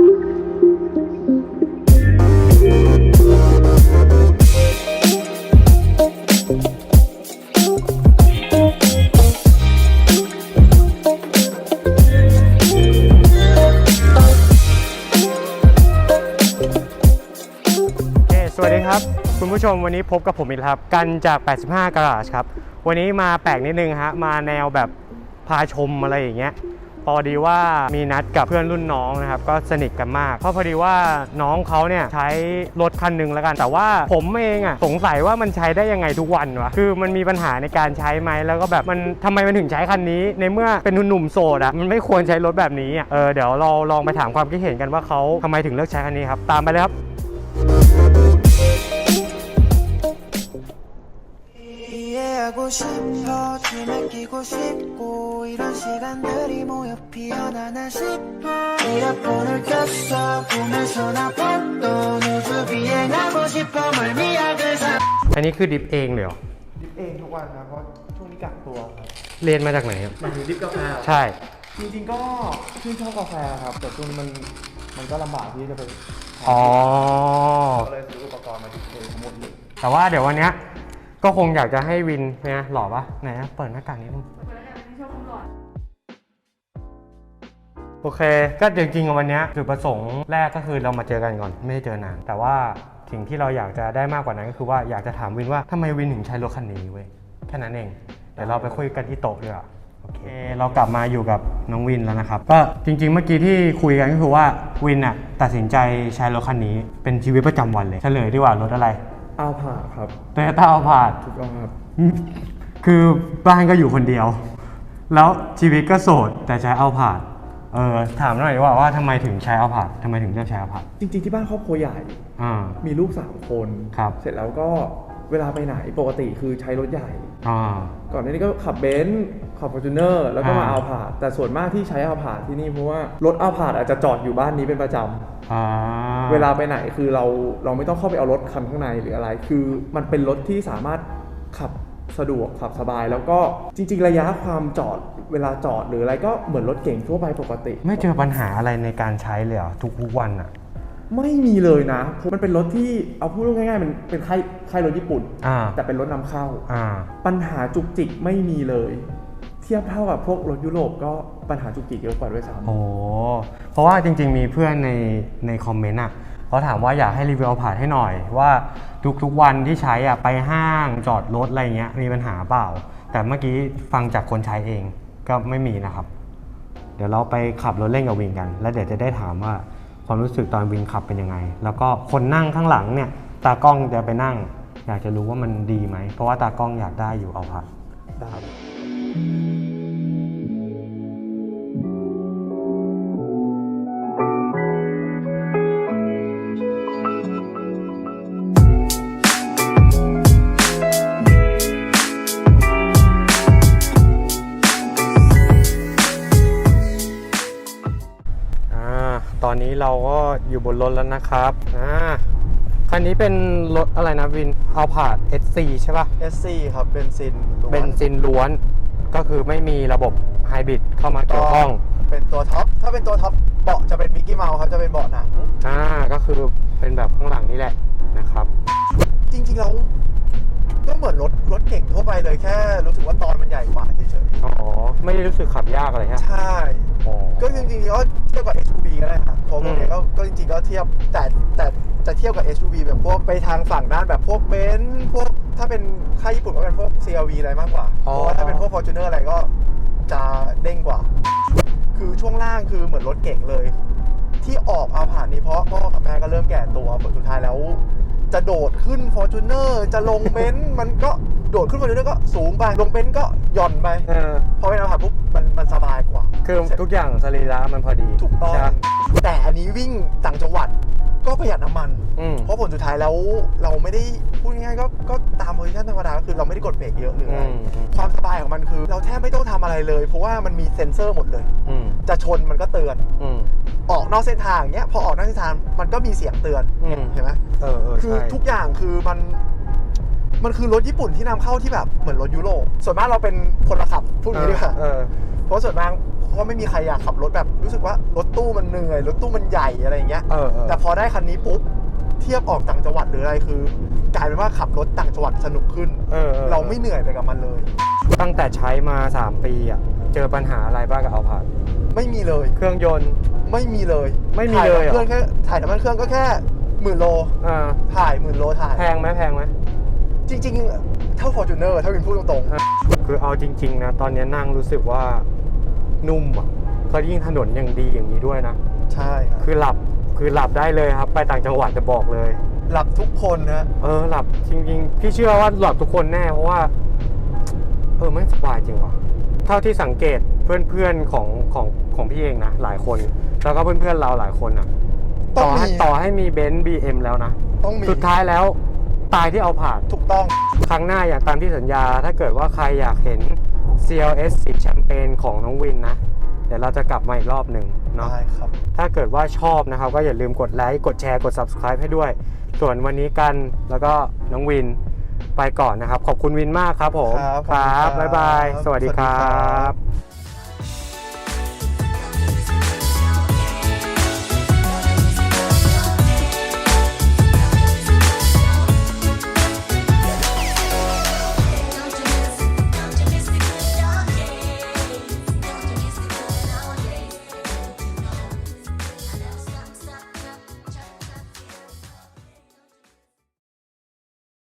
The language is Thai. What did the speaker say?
สวัสดีครับ คุณผู้ชมวันนี้พบกับผมอีกครับ กันจาก 85 กราชครับ วันนี้มาแปลกนิดนึงฮะ มาแนวแบบพาชมอะไรอย่างเงี้ย พอดีว่ามีนัดกับเพื่อนรุ่นน้องนะครับก็สนิทกันมากเพราะพอดีว่าน้องเขาเนี่ยใช้รถคันหนึ่งแล้วกัน แต่ว่าผมเองอะสงสัยว่ามันใช้ได้ยังไงทุกวันวะคือมันมีปัญหาในการใช้ไหมแล้วก็แบบมันทำไมมันถึงใช้คันนี้ ในเมื่อเป็นหนุ่มโสดอะมันไม่ควรใช้รถแบบนี้อะเออเดี๋ยวเราลองไปถามความคิดเห็นกันว่าเขาทำไมถึงเลือกใช้คันนี้ครับตามไปเลยครับ이해 하고 싶어 춤에 끼고 싶고 이런 시간들이 모여 피어나나 싶어 이어폰을 꼈어 보면서 나 봤던 우주 비행하고 싶어 멀미야 그 사 อันนี้คือดิฟเองเลยเหรอ ดิฟเองทุกวันครับเพราะช่วงนี้กักตัวครับ เรียนมาจากไหนครับ หมายถึงดิฟกาแฟ ใช่ จริงๆก็ชื่นชอบกาแฟครับ แต่ช่วงนี้มันมันก็ลำบากที่จะไป อ๋อ ก็เลยซื้ออุปกรณ์มาดิฟเองทั้งหมดเลย แต่ว่าเดี๋ยววันเนี้ย ก็คงอยากจะให้วินเนี่ยหล่อปะไหนนะเปิดหน้ากากนิดนึงโอเค ก็จริงๆวันเนี้ยจุดประสงค์แรกก็คือเรามาเจอกันก่อนไม่ได้เจอนานแต่ว่าสิ่งที่เราอยากจะได้มากกว่านั้นก็คือว่าอยากจะถามวินว่าทำไมวินถึงใช้รถคันนี้เว้ยแค่นั้นเองเดี๋ยวเราไปคุยกันที่โต๊ะดีกว่าโอเค เรากลับมาอยู่กับน้องวินแล้วนะครับ ก็จริง ๆ เมื่อกี้ที่คุยกันก็คือว่าวินอะตัดสินใจใช้รถคันนี้เป็นชีวิตประจำวันเลยเฉลยดีกว่ารถอะไรเอาผ่าครับโตโยต้าอัลพาด ถูกต้องครับ คือบ้านก็อยู่คนเดียว แล้วชีวิตก็โสดแต่ใช้เอาผาดเออถามหน่อยดีกว่าว่าทำไมถึงใช้เอาผาดทำไมถึงเลือกใช้เอาผาดจริงๆที่บ้านครอบครัวใหญ่ อ่า มีลูกสามคน ครับ เสร็จแล้วก็ เวลาไปไหนปกติคือใช้รถใหญ่ อ่า ก่อนหน้านี้ก็ขับเบนซ์ขับฟอร์จูเนอร์แล้วก็มาอ่าเอาผาดแต่ส่วนมากที่ใช้เอาผาดที่นี่เพราะว่ารถเอาผาดอาจจะจอดอยู่บ้านนี้เป็นประจำอ่าเวลาไปไหนคือเราเราไม่ต้องเข้าไปเอารถคันข้างในหรืออะไร คือมันเป็นรถที่สามารถขับสะดวกขับสบาย แล้วก็จริง ๆ ระยะความจอดเวลาจอดหรืออะไรก็เหมือนรถเก่งทั่วไปปกติ ไม่เจอปัญหาอะไรในการใช้เลยเหรอทุกทุกวันอะ ไม่มีเลยนะเพราะมันเป็นรถที่เอาพูดง่ายๆ มันเป็นค่ายค่ายรถญี่ปุ่น อ่าแต่เป็นรถนำเข้า อ่า ปัญหาจุกจิกไม่มีเลย เทียบเท่ากับพวกรถยุโรปก็ปัญหาจุกจิกเยอะกว่าด้วยซ้ำ โอ้เพราะว่าจริงๆ มีเพื่อนในในคอมเมนต์อะเขาถามว่าอยากให้รีวิวเอาผาดให้หน่อย ว่าทุกๆวันที่ใช้อะไปห้างจอดรถอะไรเงี้ยมีปัญหาเปล่า แต่เมื่อกี้ฟังจากคนใช้เองก็ไม่มีนะครับ เดี๋ยวเราไปขับรถเล่นกับวินกัน แล้วเดี๋ยวจะได้ถามว่า ความรู้สึกตอนวินขับเป็นยังไง แล้วก็คนนั่งข้างหลังเนี่ยตากล้องจะไปนั่ง อยากจะรู้ว่ามันดีไหม เพราะว่าตากล้องอยากได้อยู่เอาผ่านดาบ ตอนนี้เราก็อยู่บนรถแล้วนะครับอ่าคันนี้เป็นรถอะไรนะวินเอาผ่าน SC ใช่ปะ SC ครับเบนซินล้วนเบนซินล้วน ก็คือไม่มีระบบไฮบริดเข้ามาเกี่ยวข้อง เป็นตัวท็อปถ้าเป็นตัวท็อปเบาะจะเป็นมิกกี้เมาส์ครับจะเป็นเบาะหนังอ่าก็คือเป็นแบบข้างหลังนี่แหละนะครับ จริงๆแล้วก็เหมือนรถรถเก่งทั่วไปเลยแค่รู้สึกว่าตอนมันใหญ่กว่าเฉยอ๋อ ไม่ได้รู้สึกขับยากอะไรๆฮะใช่อ๋อ ก็จริงๆก็เทียบกับ SUV ก็ได้ครับเพราะพวกนี้ก็ก็จริงๆก็เทียบแต่แต่จะเทียบกับ SUV แบบพวกไปทางฝั่งด้านแบบพวกเบนซ์พวกถ้าเป็นค่ายญี่ปุ่นก็เป็นพวก CRV อะไรมากกว่าเพอ๋อ ราะว่าถ้าเป็นพวก Fortuner อะไรก็จะเด้งกว่า คือช่วงล่างคือเหมือนรถเก่งเลย ที่ออกเอาผ่านนี้เพราะพ่อกับแม่ก็เริ่มแก่ตัวผลสุดท้ายแล้ว จะโดดขึ้น Fortuner จะลงเบนซ์มันก็โดดขึ้น Fortuner ก็สูงไปลงเบนซ์ก็หย่อนไป เออ พอเป็นเอาผ่านปุ๊บมันมันสบายกว่า คือทุกอย่างสรีระมันพอดีถูกต้อง ใช่ปะ แต่อันนี้วิ่งต่างจังหวัดก็ประหยัดน้ำมัน อืม เพราะผลสุดท้ายแล้วเราไม่ได้พูดง่ายๆก็ก็ตามโพซิชันธรรมดาก็คือเราไม่ได้กดเบรกเยอะหรืออะไรอืมอืมความสบายของมันคือ เราแทบไม่ต้องทำอะไรเลย เพราะว่ามันมีเซ็นเซอร์หมดเลย อืมจะชนมันก็เตือน อืม ออกนอกเส้นทางเนี้ยพอออกนอกเส้นทางมันก็มีเสียงเตือนอืม เห็นไหมเออเออคือใช่ทุกอย่างคือมัน มันคือรถญี่ปุ่นที่นำเข้าที่แบบเหมือนรถยุโรปส่วนมากเราเป็นพลขับพูดอย่างนี้ดีกว่า เออ เพราะส่วนมาก เพราะว่าไม่มีใครอยากขับรถแบบ รู้สึกว่ารถตู้มันเหนื่อย รถตู้มันใหญ่อะไรอย่างเงี้ย เออเออแต่พอได้คันนี้ปุ๊บเทียบออกต่างจังหวัดหรืออะไรคือ กลายเป็นว่าขับรถต่างจังหวัดสนุกขึ้น เออออเราไม่เหนื่อยไปกับมันเลย ตั้งแต่ใช้มา 3 ปีอะเจอปัญหาอะไรบ้างกับเอาผ่านไม่มีเลย เครื่องยนต์ ไม่มีเลยไม่มีเลยเหรอ ถ่าน้ำเครื่องแค่ถ่ายน้ำมันเครื่องก็แค่หมื่นโลเออถ่ายหมื่นโลถ่าย แพงไหมแพงไหม จริง ๆ เท่า Fortuner ถ้าเป็นพูดตรง คือเอาจริง ๆ นะ ตอนนี้นั่งรู้สึกว่า นุ่มอะก็ยิ่งถนนยังดีอย่างนี้ด้วยนะๆใช่ครับคือหลับคือหลับได้เลยครับ ไปต่างจังหวัดจะบอกเลย หลับทุกคนนะเออหลับจริงๆพี่เชื่อว่าหลับทุกคนแน่เพราะว่า เออไม่สบายจริงว่ะเท่าที่สังเกตเพื่อนๆของของของพี่เองนะหลายคน แล้วก็เพื่อนๆเราหลายคนอะต้อต่งอให้มีต่อให้มีเบนซ์บีเอ็มแล้วนะต้องมีสุดท้ายแล้วตายที่เอาผ่านถูกต้องครั้งหน้าอย่างตามที่สัญญา ถ้าเกิดว่าใครอยากเห็น CLS สีแชมเปญของน้องวินนะ เดี๋ยวเราจะกลับมาอีกรอบหนึ่งเนาะได้ครับ ถ้าเกิดว่าชอบนะครับ ก็อย่าลืมกดไลค์ กดแชร์ กด subscribe ให้ด้วย ส่วนวันนี้กันแล้วก็น้องวินไปก่อนนะครับ ขอบคุณวินมากครับผมครับขอบคุณครับบ๊ายบาย สวัสดีคสวัสดีรัครับ บ